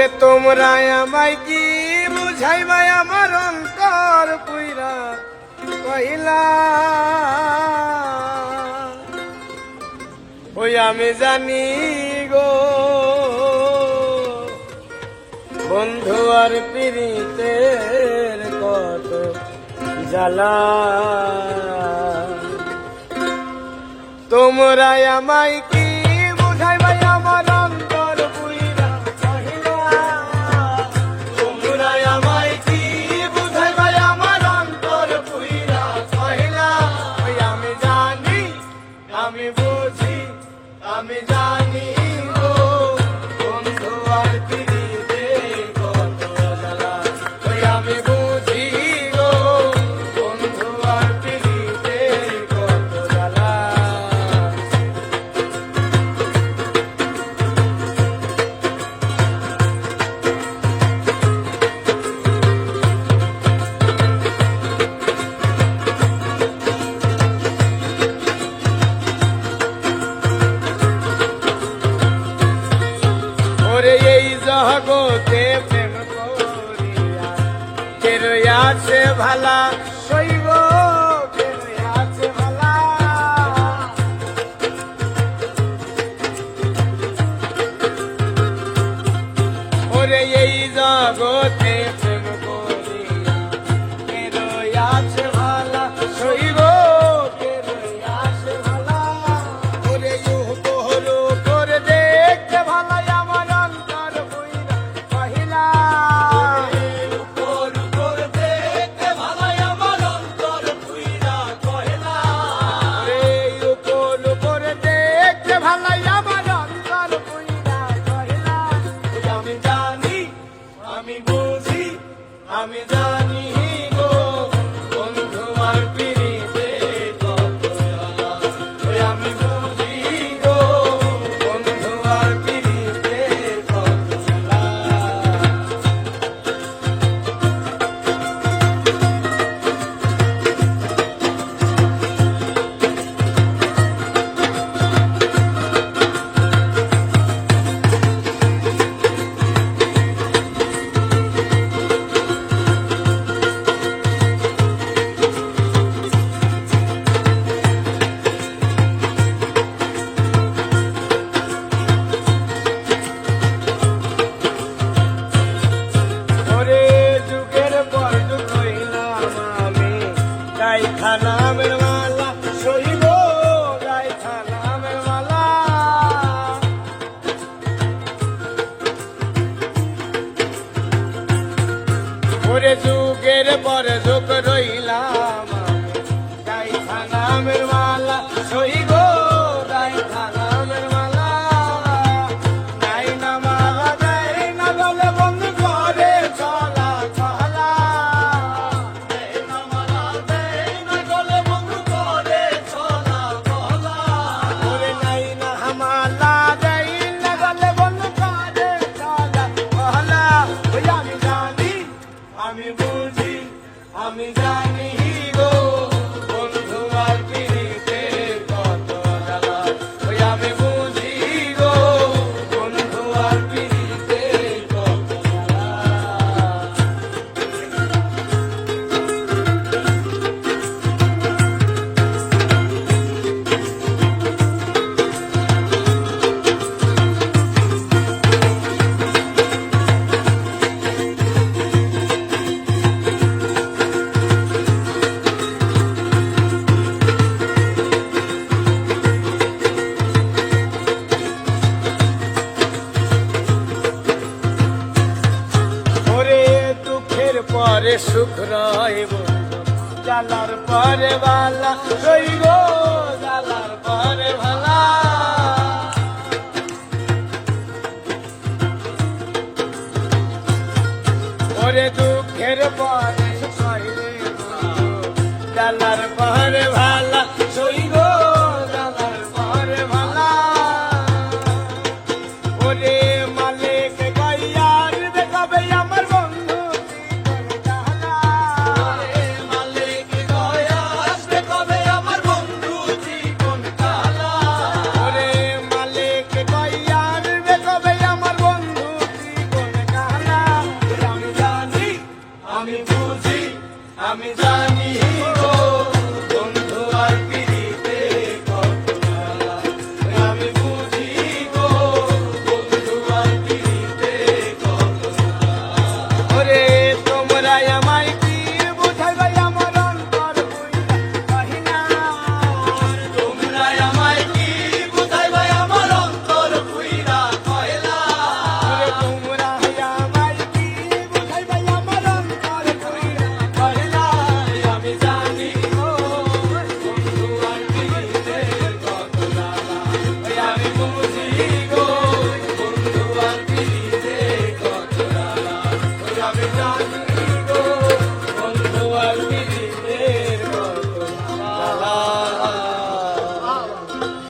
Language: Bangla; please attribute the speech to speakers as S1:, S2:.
S1: করে তোমরা আমায় কি বুঝাইবাই আমার অন্তর পুইরা কইলা ওই আমি জানি গো, বন্ধু আর পিড়িতে কত জ্বালা। তোমরা আমায় কি আছে ভালা শৈব আছে ভালা। ওরে এই জগতে বুঝি আমি জানি আমি বুঝি আমি যাই পরে সুখ রইব। জালার পরে ভালা রইব জালার পরে ভালা